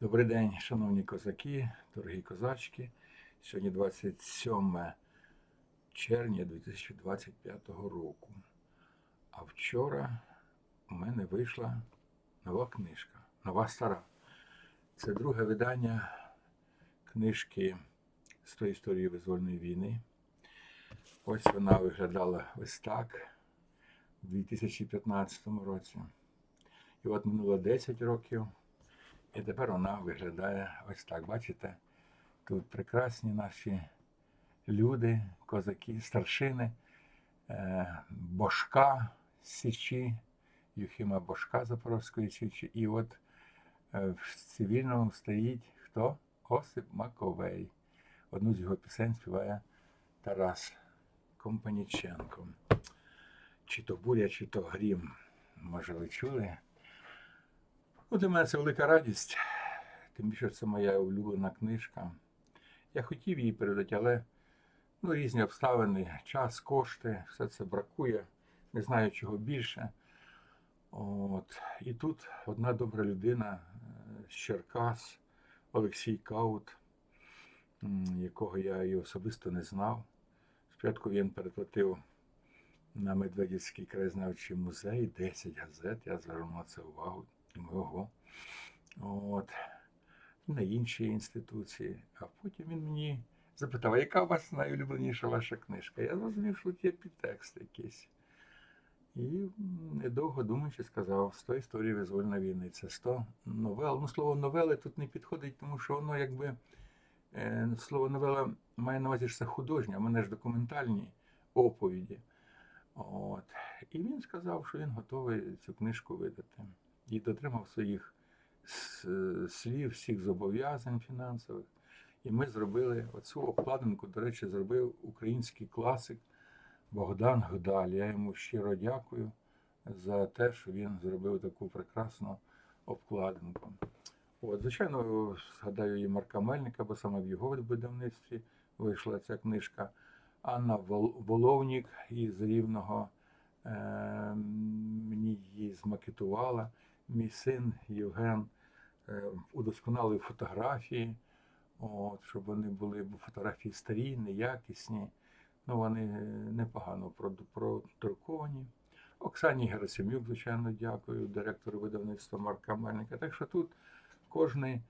Добрий день, шановні козаки, дорогі козачки. Сьогодні 27 червня 2025 року. А вчора у мене вийшла нова книжка, нова стара. Це друге видання книжки з тої історії визвольної війни. Ось вона виглядала ось так у 2015 році. І от минуло 10 років. І тепер вона виглядає ось так. Бачите? Тут прекрасні наші люди, козаки, старшини, е, Бошка Січі, Юхима Бошка Запорозької Січі. І от е, в цивільному стоїть хто? Осип Маковей. Одну з його пісень співає Тарас Компаніченко. Чи то буря, чи то грім. Може, ви чули? Ну, для мене це велика радість, тим більше це моя улюблена книжка. Я хотів її передати, але ну, різні обставини, час, кошти, все це бракує. Не знаю, чого більше. От. І тут одна добра людина е, з Черкас, Олексій Каут, якого я і особисто не знав. Спочатку він переплатив на Медведівський краєзнавчий музей 10 газет. Я звернув на це увагу. Думаю. От. На інші інституції. А потім він мені запитав, яка у вас найулюбленіша ваша книжка? Я зрозумів, що тут є підтекст якийсь. І недовго думаючи сказав, 100 історій визвольної війни. Це 100 новел. Ну, слово новели тут не підходить, тому що воно якби е, слово новела має на увазі, що це художнє, а мене ж документальні оповіді. От. І він сказав, що він готовий цю книжку видати. І дотримав своїх слів, всіх зобов'язань фінансових. І ми зробили оцю обкладинку, до речі, зробив український класик Богдан Гдаль. Я йому щиро дякую за те, що він зробив таку прекрасну обкладинку. От, звичайно, згадаю і Марка Мельника, бо саме в його видавництві вийшла ця книжка. Анна Воловнік із Рівного е, мені її змакетувала. Мій син Євген е, удосконалив фотографії, от, щоб вони були бо фотографії старі, неякісні. Ну, вони е, непогано продруковані. Оксані Герасимюк, звичайно, дякую, директору видавництва Марка Мельника. Так що тут кожен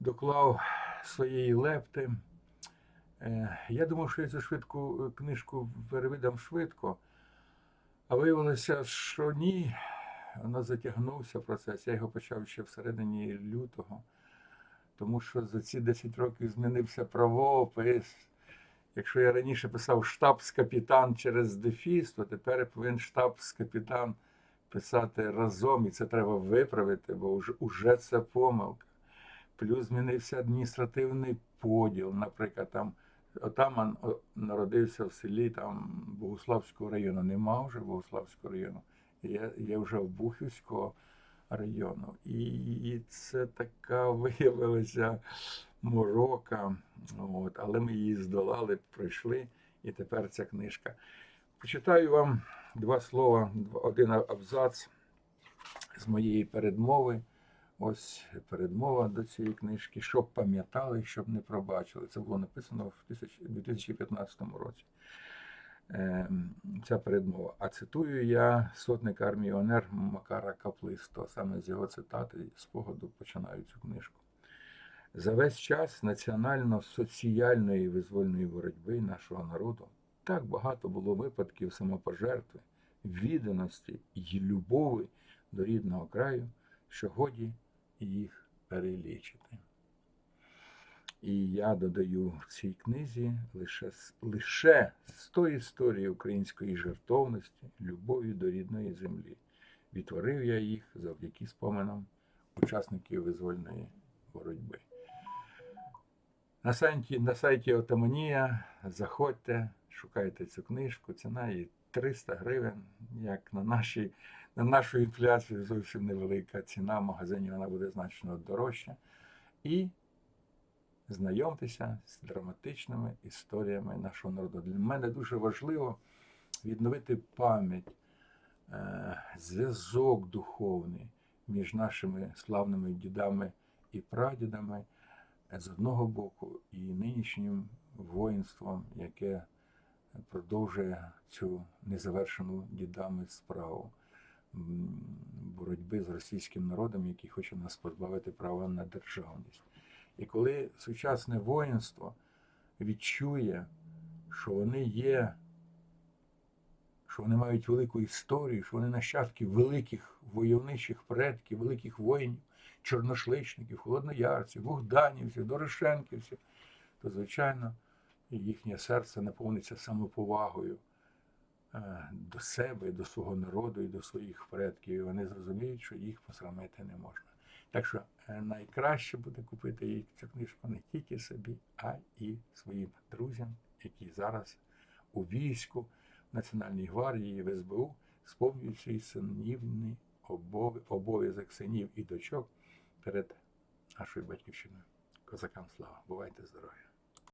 доклав своєї лепти. Е, Я думав, що я цю швидку книжку перевидам швидко, а виявилося, що ні. Воно затягнувся процес. Я його почав ще всередині лютого, тому що за ці 10 років змінився правопис. Якщо я раніше писав штабс-капітан через дефіс, то тепер я повинен штабс-капітан писати разом, і це треба виправити, бо вже, уже це помилка. Плюс змінився адміністративний поділ. Наприклад, там отаман народився в селі там Богуславського району. Нема вже Богуславського району. Є, є вже в Бухівського району. І, і це така виявилася морока. От, але ми її здолали, пройшли, і тепер ця книжка. Почитаю вам два слова, один абзац з моєї передмови. Ось передмова до цієї книжки, щоб пам'ятали, щоб не пробачили. Це було написано в 2015 році. Ем, Ця передмова. А цитую я сотник армії ОНР Макара Каплисто. Саме з його цитати спогаду починаю цю книжку. За весь час національно-соціальної визвольної боротьби нашого народу так багато було випадків самопожертви, відданості і любові до рідного краю, що годі їх перелічити. І я додаю в цій книзі лише, лише 100 історій української жертовності, любові до рідної землі. Відтворив я їх завдяки споминам учасників визвольної боротьби. На сайті, на сайті Отаманія заходьте, шукайте цю книжку. Ціна її 300 гривень, як на, нашій, на нашу інфляцію зовсім невелика ціна. В магазині вона буде значно дорожча. І знайомтеся з драматичними історіями нашого народу. Для мене дуже важливо відновити пам'ять, е, зв'язок духовний між нашими славними дідами і прадідами е, з одного боку, і нинішнім воїнством, яке продовжує цю незавершену дідами справу боротьби з російським народом, який хоче нас позбавити права на державність. І коли сучасне воїнство відчує, що вони є, що вони мають велику історію, що вони нащадки великих войовничих предків, великих воїнів, чорношличників, холодноярців, богданівців, дорошенківців, то, звичайно, їхнє серце наповниться самоповагою е, до себе, до свого народу і до своїх предків. І вони зрозуміють, що їх посрамити не можна. Так що е, найкраще буде купити цю книжку не тільки собі, а і своїм друзям, які зараз у війську, в Національній гвардії, в СБУ сповнюють синівний обов'язок синів і дочок перед нашою батьківщиною. Козакам слава! Бувайте здорові!